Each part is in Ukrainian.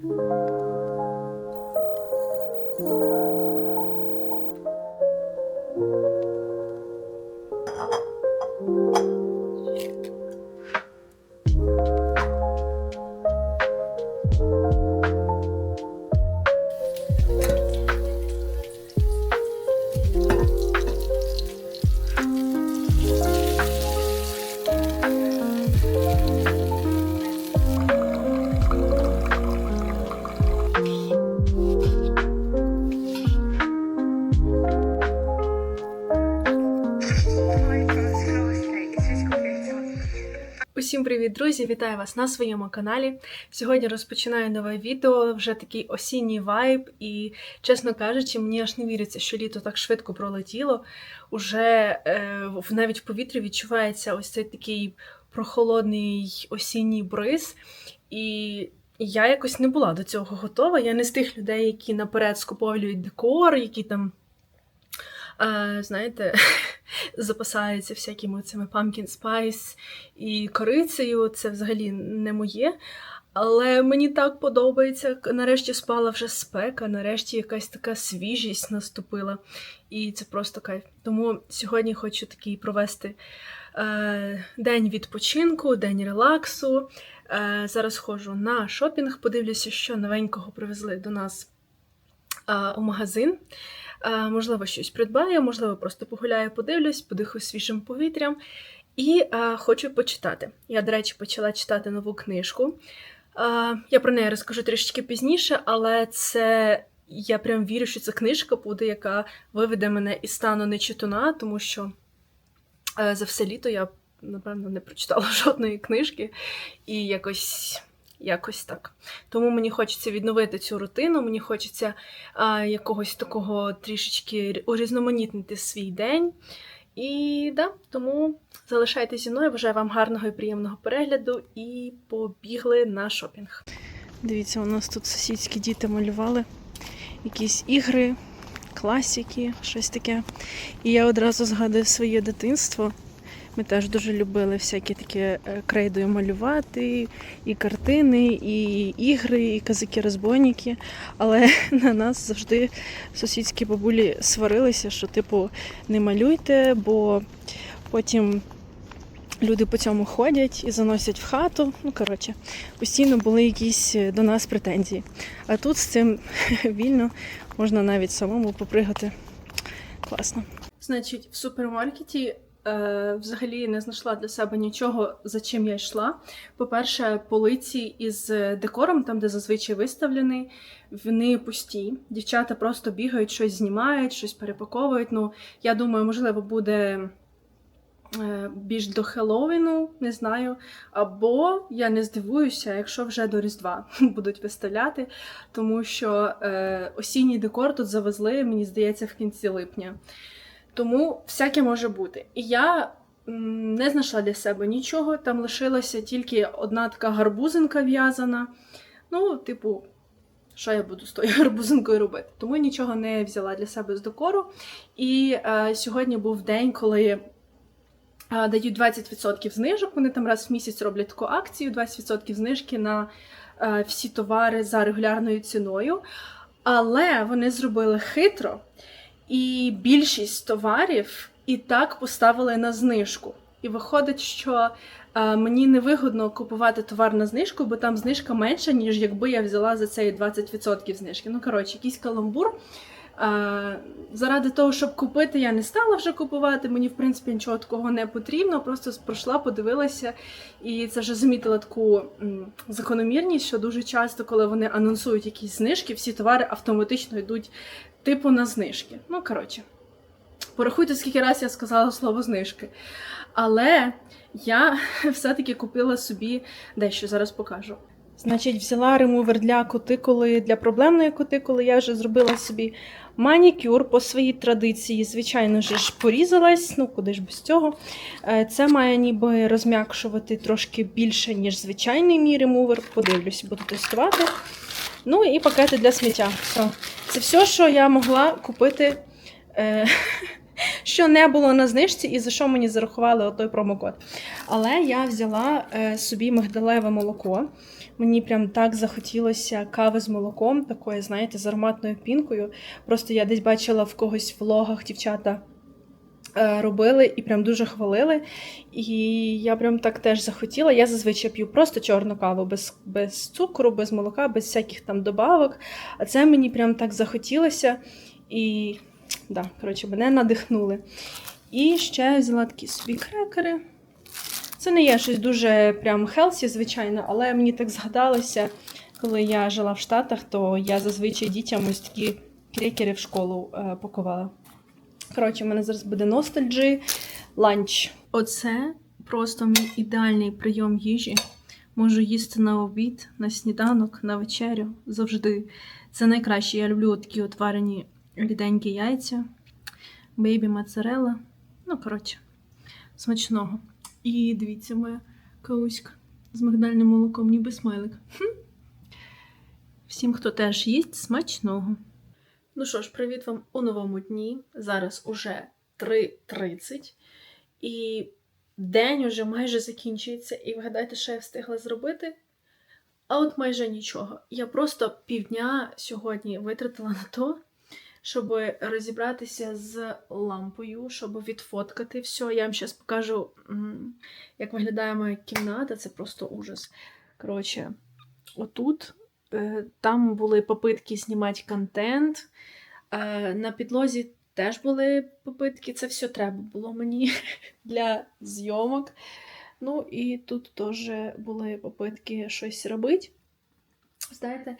thank you. Друзі! Вітаю вас на своєму каналі. Сьогодні розпочинаю нове відео, вже такий осінній вайб, і, чесно кажучи, мені аж не віриться, що літо так швидко пролетіло. Уже е, навіть в повітрі відчувається ось цей такий прохолодний осінній бриз. І я якось не була до цього готова. Я не з тих людей, які наперед скуповують декор, які там. Е, Знаєте, запасаються всякими цими pumpkin spice і корицею. Це взагалі не моє. Але мені так подобається. Нарешті спала вже спека, нарешті якась така свіжість наступила. І це просто кайф. Тому сьогодні хочу такий провести е, день відпочинку, день релаксу. Е, зараз ходжу на шопінг, подивлюся, що новенького привезли до нас у магазин. Можливо, щось придбаю, можливо, просто погуляю, подивлюсь, подихаю свіжим повітрям. І хочу почитати. Я, до речі, почала читати нову книжку. Я про неї розкажу трішечки пізніше, але це я прям вірю, що це книжка буде, яка виведе мене із стану нечитуна, тому що е, за все літо я, напевно, не прочитала жодної книжки і якось. Якось так. Тому мені хочеться відновити цю рутину, мені хочеться а, якогось такого трішечки урізноманітнити свій день. І да, тому залишайтеся зі мною. Бажаю вам гарного і приємного перегляду і побігли на шопінг. Дивіться, у нас тут сусідські діти малювали якісь ігри, класики, щось таке. І я одразу згадую своє дитинство. Ми теж дуже любили всякі такі е, крейдою малювати, і картини, і ігри, і казаки-розбойники. Але на нас завжди сусідські бабулі сварилися, що, типу, не малюйте, бо потім люди по цьому ходять і заносять в хату. Ну, коротше, постійно були якісь е, до нас претензії. А тут з цим вільно можна навіть самому попригати. Класно. Значить, в супермаркеті е, взагалі не знайшла для себе нічого, за чим я йшла. По-перше, полиці із декором, там, де зазвичай виставлений, вони пусті. Дівчата просто бігають, щось знімають, щось перепаковують. Ну, я думаю, можливо, буде е, більш до Хеллоуіну, не знаю. Або я не здивуюся, якщо вже до Різдва будуть виставляти, тому що е, осінній декор тут завезли, мені здається, в кінці липня. Тому всяке може бути. І я не знайшла для себе нічого. Там лишилася тільки одна така гарбузинка в'язана. Ну, типу, що я буду з тою гарбузинкою робити? Тому я нічого не взяла для себе з декору. І е, сьогодні був день, коли е, дають 20% знижок. Вони там раз в місяць роблять таку акцію: 20% знижки на е, всі товари за регулярною ціною. Але вони зробили хитро, і більшість товарів і так поставили на знижку. І виходить, що е, мені невигодно купувати товар на знижку, бо там знижка менша, ніж якби я взяла за цей 20% знижки. Ну, коротше, якийсь каламбур. Е, заради того, щоб купити, я не стала вже купувати. Мені, в принципі, нічого такого не потрібно. Просто пройшла, подивилася, і це вже замітила таку закономірність, що дуже часто, коли вони анонсують якісь знижки, всі товари автоматично йдуть типу на знижки. Ну, коротше, порахуйте, скільки разів я сказала слово знижки. Але я все-таки купила собі дещо, зараз покажу. Значить, взяла ремувер для кутикули, для проблемної кутикули. Я вже зробила собі манікюр по своїй традиції. Звичайно ж, порізалась, ну куди ж без цього. Е, Це має ніби розм'якшувати трошки більше, ніж звичайний мій ремувер. Подивлюсь, буду тестувати. Ну і пакети для сміття. Все. Це все, що я могла купити, е, що не було на знижці, і за що мені зарахували той промокод. Але я взяла е, собі мигдалеве молоко. Мені прям так захотілося кави з молоком, такої, знаєте, з ароматною пінкою. Просто я десь бачила в когось в влогах дівчата е, робили і прям дуже хвалили. І я прям так теж захотіла. Я зазвичай п'ю просто чорну каву без, без цукру, без молока, без всяких там добавок. А це мені прям так захотілося. І да, коротше, мене надихнули. І ще взяла такі собі крекери. Це не є щось дуже прям хелсі, звичайно, але мені так згадалося, коли я жила в Штатах, то я зазвичай дітям ось такі крекери в школу е, пакувала. Коротше, у мене зараз буде ностальджі ланч. Оце просто мій ідеальний прийом їжі. Можу їсти на обід, на сніданок, на вечерю завжди. Це найкраще. Я люблю такі от варені ріденькі яйця, бейбі моцарелла. Ну, коротше, смачного. І дивіться, моя кауська з мигдальним молоком, ніби смайлик. Хм. Всім, хто теж їсть, смачного. Ну що ж, привіт вам у новому дні. Зараз уже 3.30. І день уже майже закінчується. І вгадайте, що я встигла зробити? А от майже нічого. Я просто півдня сьогодні витратила на то, щоб розібратися з лампою, щоб відфоткати все. Я вам зараз покажу, як виглядає моя кімната. Це просто ужас. Коротше, отут е, там були попитки знімати контент. Е, На підлозі теж були попитки. Це все треба було мені для зйомок. Ну і тут теж були попитки щось робити. Знаєте,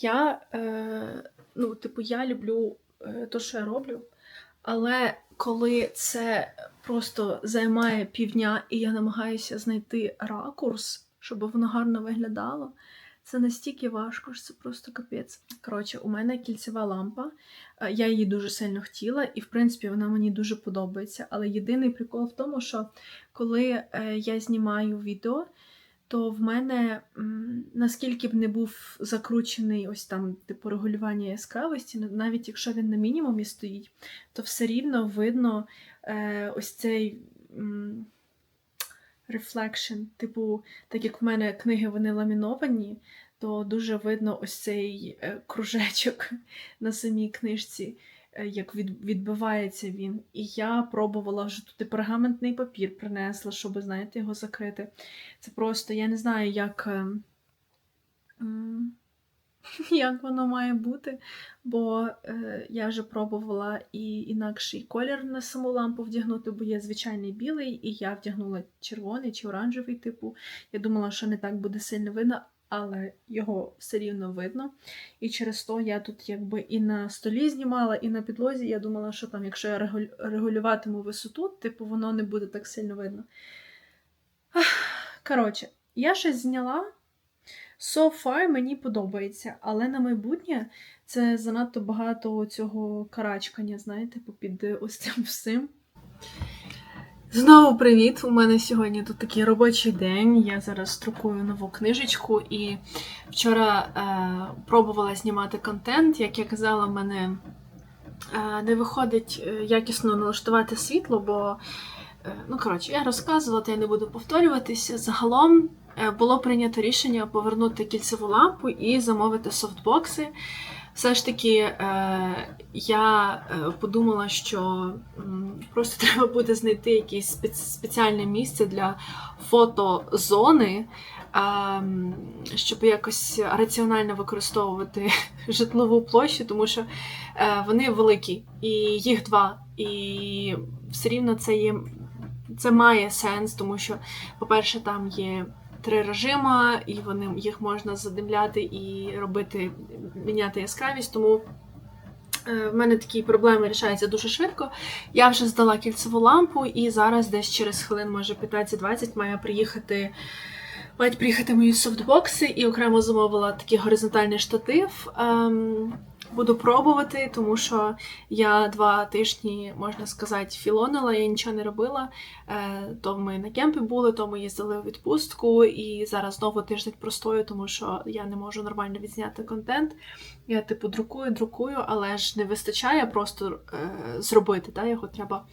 я, е, ну, типу, я люблю е, те, що я роблю, але коли це просто займає півдня, і я намагаюся знайти ракурс, щоб воно гарно виглядало, це настільки важко, що це просто капець. Коротше, у мене кільцева лампа. Е, Я її дуже сильно хотіла, і в принципі вона мені дуже подобається. Але єдиний прикол в тому, що коли е, я знімаю відео, то в мене, наскільки б не був закручений ось там, типу, регулювання яскравості, навіть якщо він на мінімумі стоїть, то все рівно видно е, ось цей reflection. Типу, так як в мене книги вони ламіновані, то дуже видно ось цей е, кружечок на самій книжці, як відбивається він. І я пробувала вже туди пергаментний папір принесла, щоб, знаєте, його закрити. Це просто, я не знаю, як, е, як воно має бути, бо е, я вже пробувала і інакший колір на саму лампу вдягнути, бо є звичайний білий, і я вдягнула червоний чи оранжевий типу. Я думала, що не так буде сильно видно, але його все рівно видно. І через то я тут якби і на столі знімала, і на підлозі. Я думала, що там, якщо я регулюватиму висоту, типу воно не буде так сильно видно. Коротше, я щось зняла. So far мені подобається, але на майбутнє це занадто багато цього карачкання, знаєте, попід ось цим всім. Знову привіт! У мене сьогодні тут такий робочий день. Я зараз друкую нову книжечку і вчора е, пробувала знімати контент. Як я казала, мене е, не виходить е, якісно налаштувати світло, бо, е, ну коротше, я розказувала, то я не буду повторюватися. Загалом е, було прийнято рішення повернути кільцеву лампу і замовити софтбокси. Все ж таки, е, я е, подумала, що просто треба буде знайти якесь спец- спеціальне місце для фотозони, а, щоб якось раціонально використовувати житлову площу, тому що е, вони великі, і їх два. І все рівно це є це має сенс, тому що, по-перше, там є три режима, і вони їх можна задимляти і робити, міняти яскравість. Тому е, в мене такі проблеми рішаються дуже швидко. Я вже здала кільцеву лампу, і зараз десь через хвилин, може 15-20, має приїхати. Мають приїхати мої софтбокси і окремо замовила такий горизонтальний штатив. Буду пробувати, тому що я два тижні, можна сказати, філонила, я нічого не робила. Е, то ми на кемпі були, то ми їздили у відпустку, і зараз знову тиждень простою, тому що я не можу нормально відзняти контент. Я, типу, друкую, друкую, але ж не вистачає просто е, зробити. Та? Його треба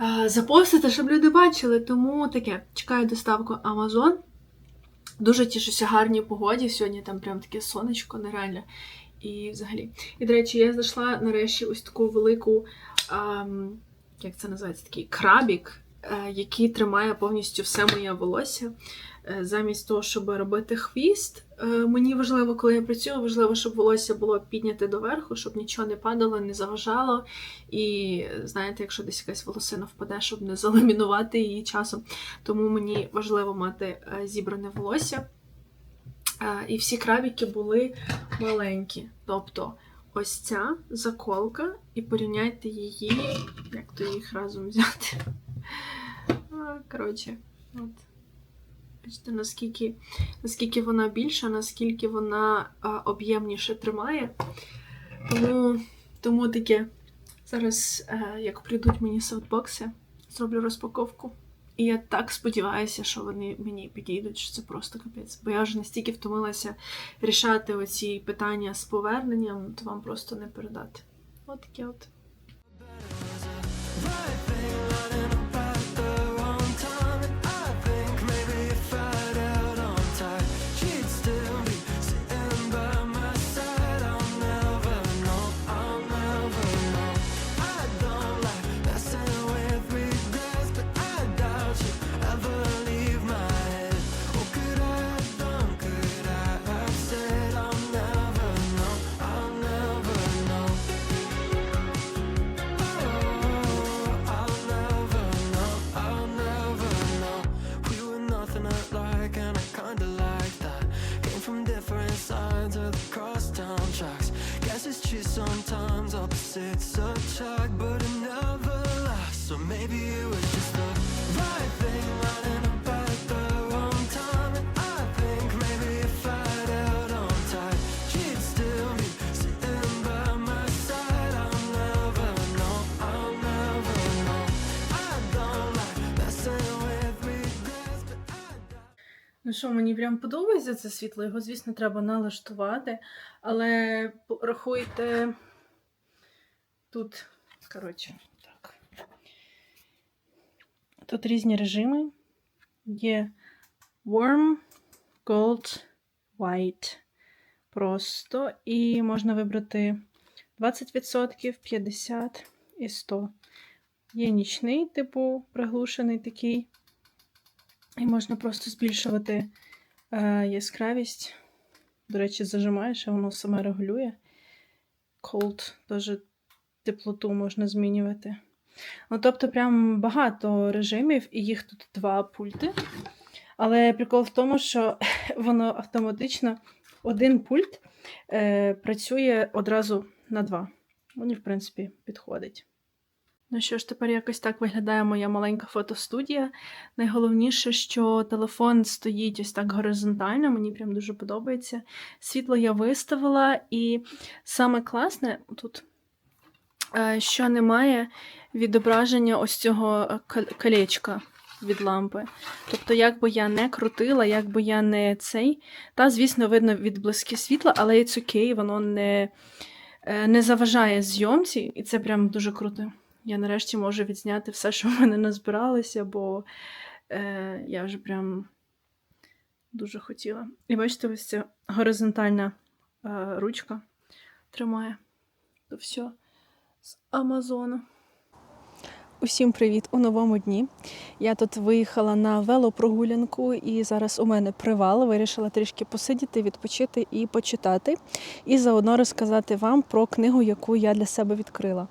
е, запостити, щоб люди бачили. Тому таке, чекаю доставку Amazon. Дуже тішуся гарній погоді. Сьогодні там прям таке сонечко нереальне. І взагалі. І, до речі, я знайшла нарешті ось таку велику, ем, як це називається, такий крабік, е, який тримає повністю все моє волосся. Е, Замість того, щоб робити хвіст, е, мені важливо, коли я працюю, важливо, щоб волосся було підняте доверху, щоб нічого не падало, не заважало. І знаєте, якщо десь якась волосина впаде, щоб не заламінувати її часом. Тому мені важливо мати зібране волосся. І всі крабіки були маленькі. Тобто ось ця заколка, і порівняйте її, як то їх разом взяти. Коротше, от. Бачите, наскільки, наскільки вона більша, наскільки вона об'ємніше тримає. Тому, тому таке. Зараз, е, як прийдуть мені софтбокси, зроблю розпаковку. І я так сподіваюся, що вони мені підійдуть, що це просто капець. Бо я вже настільки втомилася рішати оці питання з поверненням, то вам просто не передати. От таке от. Що, мені прям подобається це світло, його, звісно, треба налаштувати, але рахуйте тут, коротше, так. Тут різні режими. Є Warm, Gold, White. Просто. І можна вибрати 20%, 50% і 100%. Є нічний, типу, приглушений такий. І можна просто збільшувати е, яскравість. До речі, зажимаєш, а воно саме регулює. Cold теж теплоту можна змінювати. Ну, тобто, прям багато режимів, і їх тут два пульти. Але прикол в тому, що воно автоматично один пульт е, працює одразу на два. Мені, в принципі, підходить. Ну що ж, тепер якось так виглядає моя маленька фотостудія. Найголовніше, що телефон стоїть ось так горизонтально, мені прям дуже подобається. Світло я виставила, і саме класне тут, е, що немає відображення ось цього е, колечка від лампи. Тобто, як би я не крутила, як би я не цей. Та, звісно, видно відблиски світла, але it's окей, воно не, е, не заважає зйомці, і це прям дуже круто. Я нарешті можу відзняти все, що в мене назбиралося, бо е, я вже прям дуже хотіла. І бачите, ось ця горизонтальна е, ручка тримає. То все з Амазону. Усім привіт у новому дні. Я тут виїхала на велопрогулянку, і зараз у мене привал. Вирішила трішки посидіти, відпочити і почитати. І заодно розказати вам про книгу, яку я для себе відкрила.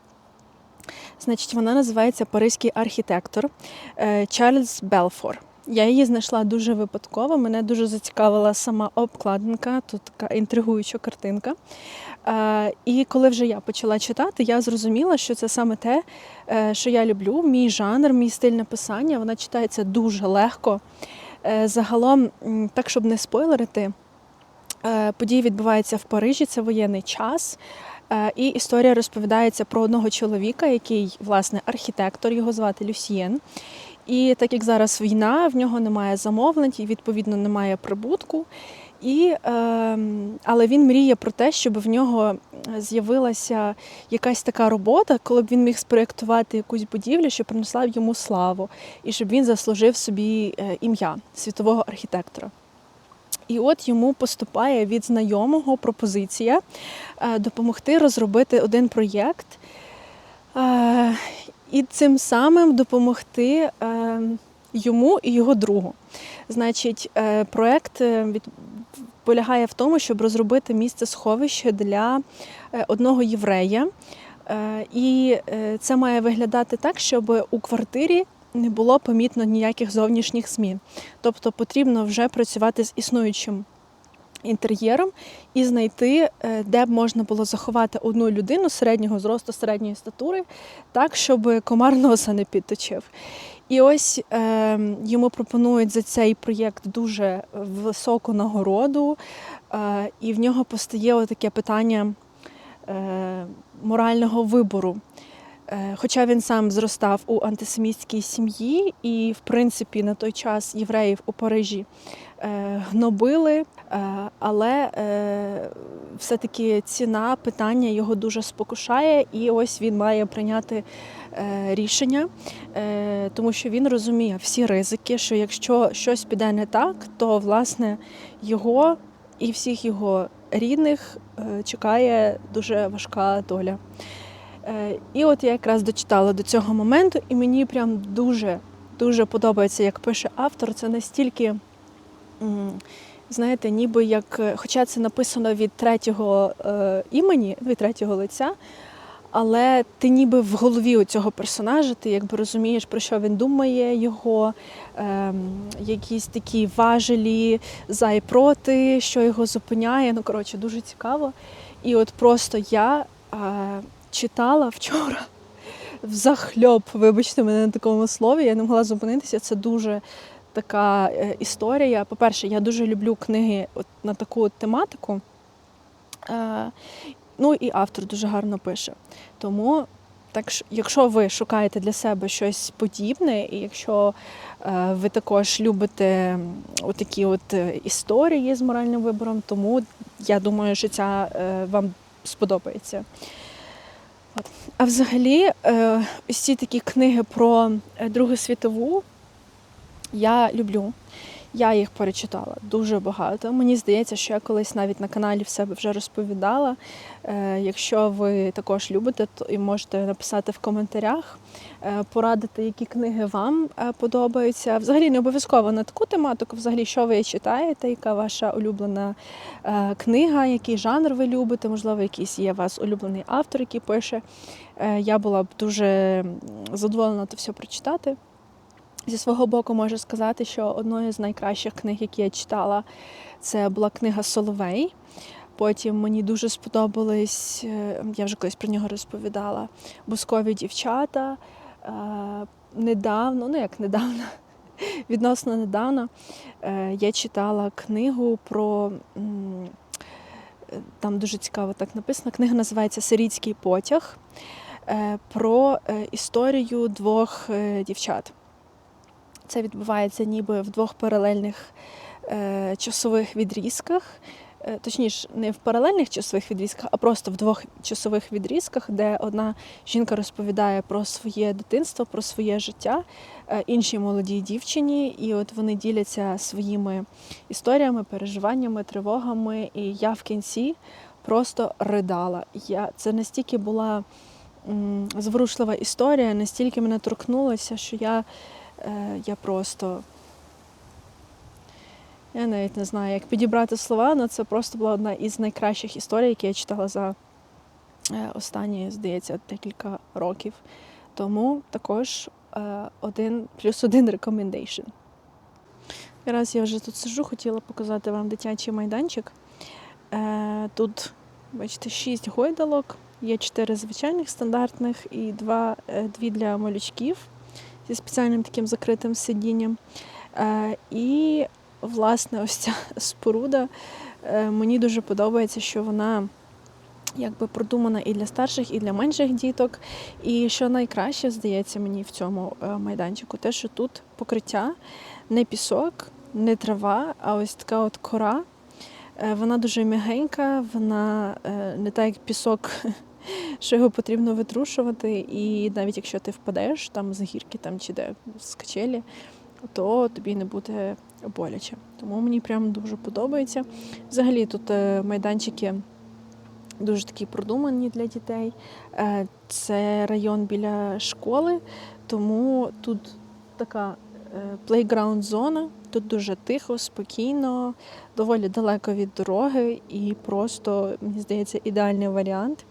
Значить, вона називається Паризький архітектор е, Чарльз Белфор. Я її знайшла дуже випадково. Мене дуже зацікавила сама обкладинка, тут така інтригуюча картинка. Е, І коли вже я почала читати, я зрозуміла, що це саме те, е, що я люблю. Мій жанр, мій стиль написання. Вона читається дуже легко. Загалом, так щоб не спойлерити, події відбуваються в Парижі, це воєнний час. Е, І історія розповідається про одного чоловіка, який, власне, архітектор, його звати Люсьєн. І так як зараз війна, в нього немає замовлень і відповідно немає прибутку. І, е, але він мріє про те, щоб в нього з'явилася якась така робота, коли б він міг спроєктувати якусь будівлю, що принесла б йому славу, і щоб він заслужив собі е, ім'я світового архітектора. І от йому поступає від знайомого пропозиція е, допомогти розробити один проєкт е, і цим самим допомогти е, йому і його другу. Значить, проєкт полягає в тому, щоб розробити місце сховище для одного єврея. І це має виглядати так, щоб у квартирі не було помітно ніяких зовнішніх змін. Тобто потрібно вже працювати з існуючим інтер'єром і знайти, е, де б можна було заховати одну людину середнього зросту, середньої статури, так, щоб комар носа не підточив. І ось е, йому пропонують за цей проєкт дуже високу нагороду, е, і в нього постає таке питання е, морального вибору. Е, Хоча він сам зростав у антисемітській сім'ї, і, в принципі, на той час євреїв у Парижі е, гнобили, е, але все-таки ціна питання його дуже спокушає, і ось він має прийняти рішення, тому що він розуміє всі ризики, що якщо щось піде не так, то власне його і всіх його рідних чекає дуже важка доля. Е, І от я якраз дочитала до цього моменту, і мені прям дуже дуже подобається, як пише автор. Це настільки, знаєте, ніби як, е, хоча це написано від третього е, імені, від третього лиця, але ти ніби в голові у цього персонажа, ти якби розумієш, про що він думає, його ем, якісь такі важелі за і проти, що його зупиняє. Ну, коротше, дуже цікаво. І от просто я е, читала вчора взахльоп, вибачте мене на такому слові, я не могла зупинитися. Це дуже така е, історія. По-перше, я дуже люблю книги от на таку тематику. Е, ну і автор дуже гарно пише. Тому, так, якщо ви шукаєте для себе щось подібне, і якщо е, ви також любите м, отакі от історії з моральним вибором, тому я думаю, що ця вам сподобається. От. А взагалі, е, ось ці такі книги про е, Другу світову я люблю. Я їх перечитала дуже багато. Мені здається, що я колись навіть на каналі в себе вже розповідала. Е, Якщо ви також любите, то і можете написати в коментарях, е, порадити, які книги вам е, подобаються. Взагалі не обов'язково на таку тематику, взагалі, що ви читаєте, яка ваша улюблена книга, який жанр ви любите, можливо, якийсь є у вас улюблений автор, який пише. Я була б дуже задоволена то все прочитати. Зі свого боку можу сказати, що одною з найкращих книг, які я читала, це була книга Соловей. Потім мені дуже сподобались, е, я вже колись про нього розповідала, бускові дівчата. Е, Недавно, ну як недавно, відносно недавно, е, я читала книгу про. Там дуже цікаво так написано. Книга називається Сирійський потяг про історію двох дівчат. Це відбувається ніби в двох паралельних е, часових відрізках. Е, Точніше, не в паралельних часових відрізках, а просто в двох часових відрізках, де одна жінка розповідає про своє дитинство, про своє життя е, іншій молодій дівчині, і от вони діляться своїми історіями, переживаннями, тривогами. І я в кінці просто ридала. Я, це настільки була зворушлива історія, настільки мене торкнулося, що я. Е, я просто. Я навіть не знаю, як підібрати слова, але це просто була одна із найкращих історій, які я читала за е, останні, здається, декілька років. Тому також е, один плюс один рекомендейшн. Раз я вже тут сижу, хотіла показати вам дитячий майданчик. Тут, бачите, шість гойдалок, є чотири звичайних стандартних і два, е, дві для малючків зі спеціальним таким закритим сидінням. Е, І, власне, ось ця споруда е, мені дуже подобається, що вона якби продумана і для старших, і для менших діток. І що найкраще здається мені в цьому е, майданчику, те, що тут покриття не пісок, не трава, а ось така от кора. Вона дуже м'ягенька, вона не так як пісок що його потрібно витрушувати, і навіть якщо ти впадеш там з гірки там, чи де з качелі, то тобі не буде боляче. Тому мені прям дуже подобається. Взагалі тут е, майданчики дуже такі продумані для дітей. Е, Це район біля школи, тому тут така плейграунд зона. Тут дуже тихо, спокійно, доволі далеко від дороги і просто, мені здається, ідеальний варіант.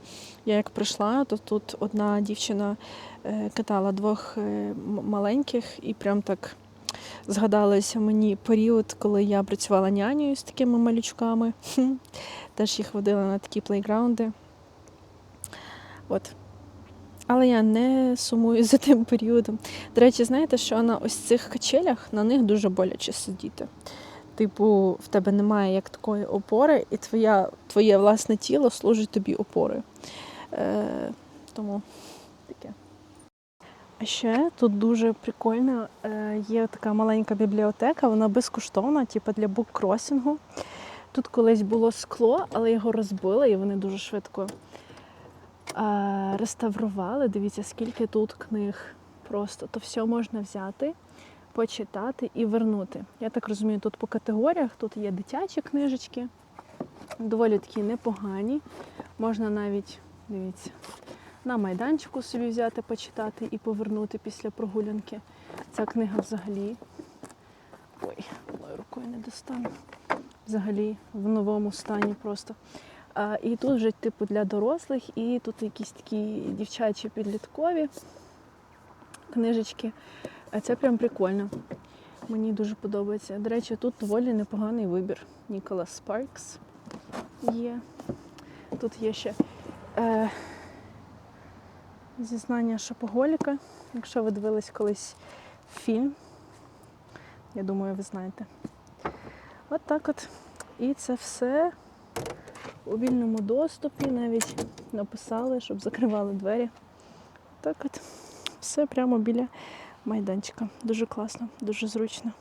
Я як прийшла, то тут одна дівчина е, катала двох е, маленьких і прям так згадалося мені період, коли я працювала нянею з такими малючками. Теж їх водила на такі плейграунди. От. Але я не сумую за тим періодом. До речі, знаєте, що на ось цих качелях на них дуже боляче сидіти. Типу, в тебе немає як такої опори, і твоя, твоє власне тіло служить тобі опорою. Е, тому таке. А ще тут дуже прикольно, е, є така маленька бібліотека, вона безкоштовна, типу для буккросінгу. Тут колись було скло, але його розбили, і вони дуже швидко е, реставрували. Дивіться, скільки тут книг. Просто то все можна взяти, почитати і вернути. Я так розумію, тут по категоріях тут є дитячі книжечки, доволі такі непогані. Можна навіть, дивіться, на майданчику собі взяти, почитати і повернути після прогулянки. Ця книга взагалі. Ой, одною рукою не достану. Взагалі в новому стані просто. А, і тут вже типу для дорослих, і тут якісь такі дівчачі підліткові книжечки. А це прям прикольно. Мені дуже подобається. До речі, тут доволі непоганий вибір. Ніколас Спаркс є. Тут є ще е, зізнання шопоголіка. Якщо ви дивились колись фільм, я думаю, ви знаєте. От так от. І це все у вільному доступі. Навіть написали, щоб закривали двері. Так от. Все прямо біля майданчика. Дуже класно, дуже зручно.